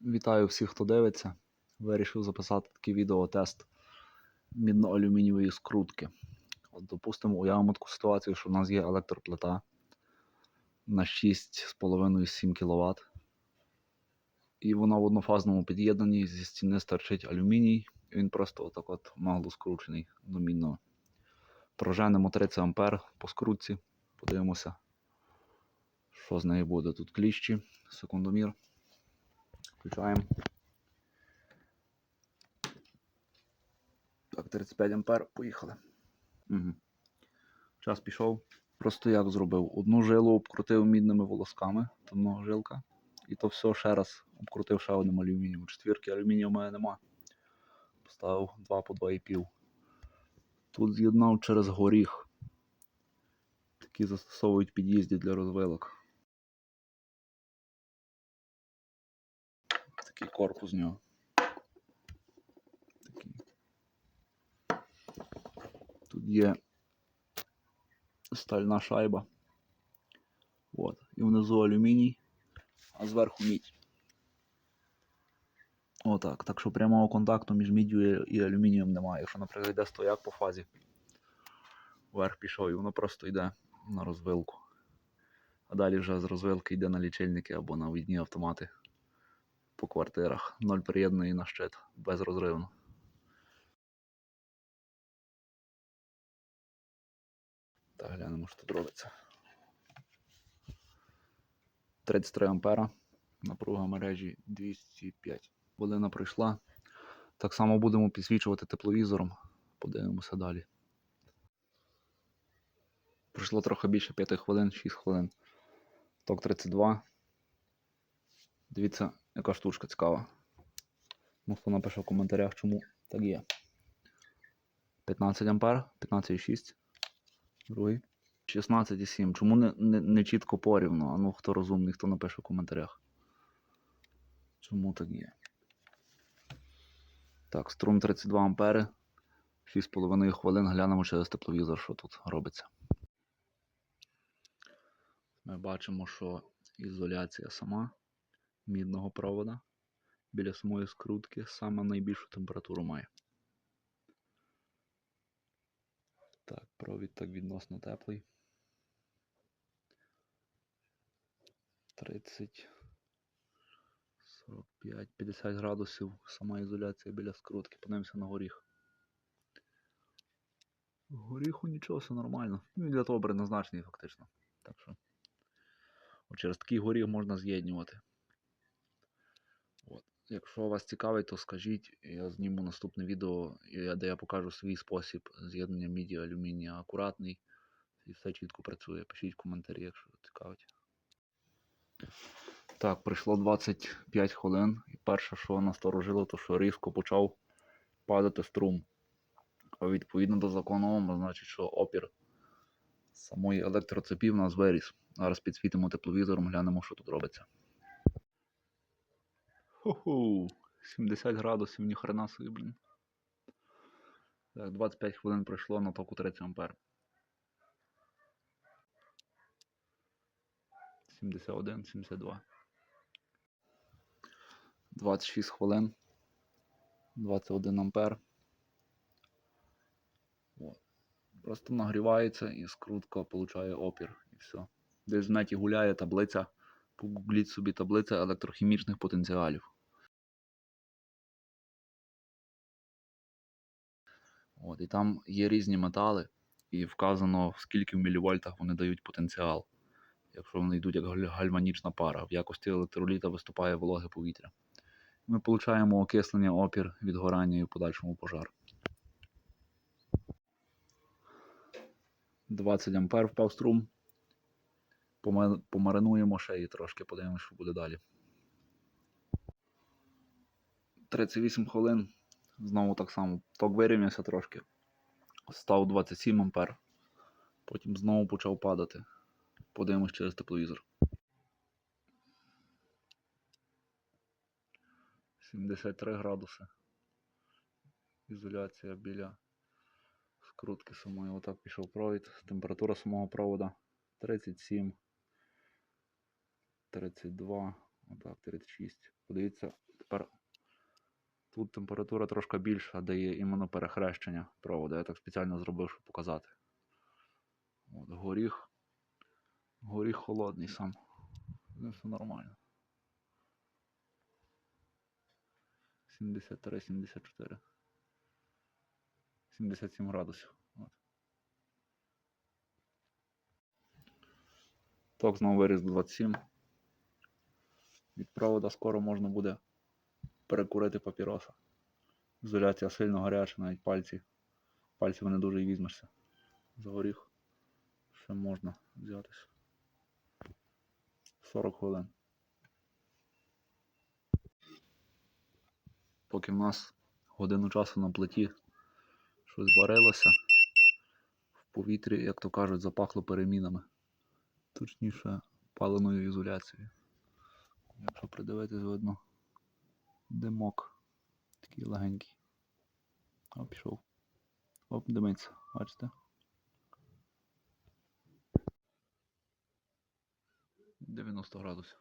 Вітаю всіх, хто дивиться. Вирішив записати такий відеотест мідно-алюмінієвої скрутки. От, допустимо, уявимо таку ситуацію, що в нас є електроплита на 6,5-7 кВт. І вона в однофазному під'єднанні зі стіни стирчить алюміній. І він просто отак от нагло скручений до мідного. Проженемо 30 А по скрутці. Подивимося, що з нею буде. Тут кліщі, секундомір. Включаємо. Так, 35 ампер, поїхали. Угу. Час пішов. Просто як зробив? Одну жилу обкрутив мідними волосками, там жилка. І то все ще раз обкрутив ще одним алюмінієм. Четвірки алюмінію в мене нема. Поставив 2 по 2,5. Тут з'єднав через горіх. Такі застосовують під'їзді для розвилок. Такий корпус нього. Тут є стальна шайба. От. І внизу алюміній, а зверху мідь. Отак. Так що прямого контакту між міддю і алюмінієм немає. Якщо, наприклад, йде стояк по фазі, вверх пішов і воно просто йде на розвилку. А далі вже з розвилки йде на лічильники або на відні автомати по квартирах. Ноль приєднаний на щит безрозривно. Так, глянемо, що тут робиться. 33 ампера. Напруга мережі 205. Хвилина пройшла. Так само будемо підсвічувати тепловізором. Подивимося далі. Пройшло трохи більше 5 хвилин, 6 хвилин. Ток 32. Дивіться, яка штучка цікава. Ну, напише в коментарях, чому так є. 15 ампер, 15,6. Другий. 16,7. Чому не, не, не чітко порівну? А ну хто розумний, хто напише в коментарях. Чому так є? Так, струм 32 ампери. 6,5 хвилин глянемо через тепловізор, що тут робиться. Ми бачимо, що ізоляція сама мідного провода біля самої скрутки саме найбільшу температуру має. Так, провід так відносно теплий. 30, 45, 50 градусів сама ізоляція біля скрутки. Подивимося на горіх. Горіху нічого, все нормально. Ну, Він для того предназначений фактично. Так що через такий горіх можна з'єднювати. Якщо вас цікавить, то скажіть, я зніму наступне відео, де я покажу свій спосіб з'єднання міді алюмінія акуратний. І все чітко працює. Пишіть коментарі, якщо цікавить. Так, пройшло 25 хвилин. І перше, що насторожило, то що різко почав падати струм. А відповідно до закону значить, що опір самої електроцепі в нас виріс. Зараз підсвітимо тепловізором, глянемо, що тут робиться. Ху-ху, 70 градусів, ніхрена собі, блін. Так, 25 хвилин пройшло на току 30 ампер. 71, 72. 26 хвилин. 21 ампер. От. Просто нагрівається і скрутка получає опір. І все. Десь в неті гуляє таблиця. Погугліть собі таблиця електрохімічних потенціалів. От, і там є різні метали, і вказано, скільки в мілівольтах вони дають потенціал, якщо вони йдуть як галь- гальванічна пара. В якості електроліта виступає вологе повітря. Ми отримуємо окислення, опір, відгорання і в подальшому пожар. 20 ампер впав струм. Помаринуємо ще і трошки, подивимося, що буде далі. 38 хвилин. Знову так само. Ток вирівнявся трошки. Став 27 ампер. Потім знову почав падати. Подивимось через тепловізор. 73 градуси. Ізоляція біля скрутки самої. Отак пішов провід. Температура самого провода 37. 32. Отак, 36. Подивіться, тепер тут температура трошки більша, дає іменно перехрещення проводу. Я так спеціально зробив, щоб показати. От, горіх. Горіх холодний сам. Все нормально. 73-74. 77 градусів. От. Ток знову виріс до 27. Від провода скоро можна буде перекурити папіроса. Ізоляція сильно гаряча, навіть пальці. Пальцями не дуже і візьмешся. За горіх ще можна взятися. 40 хвилин. Поки в нас годину часу на плиті щось варилося, в повітрі, як то кажуть, запахло перемінами. Точніше, паленою ізоляцією. Якщо придивитись, видно димок. Такий легенький. О, пішов. Оп, димиться, бачите? Дев'яносто градусів.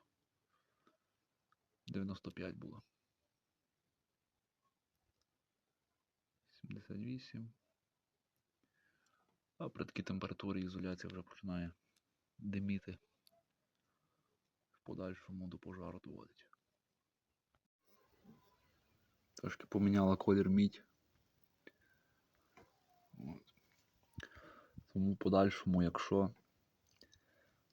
95 було. 78. А при такій температурі ізоляція вже починає диміти. В подальшому до пожару доводить. Трошки поміняла колір мідь. От. Тому подальшому, якщо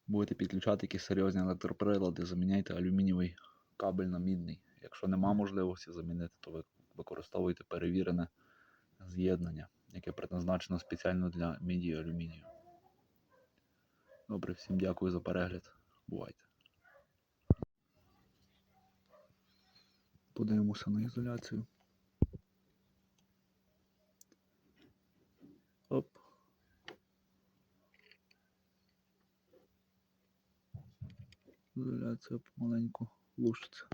будете підключати якісь серйозні електроприлади, заміняйте алюмінієвий кабель на мідний. Якщо нема можливості замінити, то ви використовуйте перевірене з'єднання, яке предназначено спеціально для міді і алюмінію. Добре, всім дякую за перегляд. Бувайте. Подивимося на ізоляцію. Оп. Ізоляція помаленьку лушиться.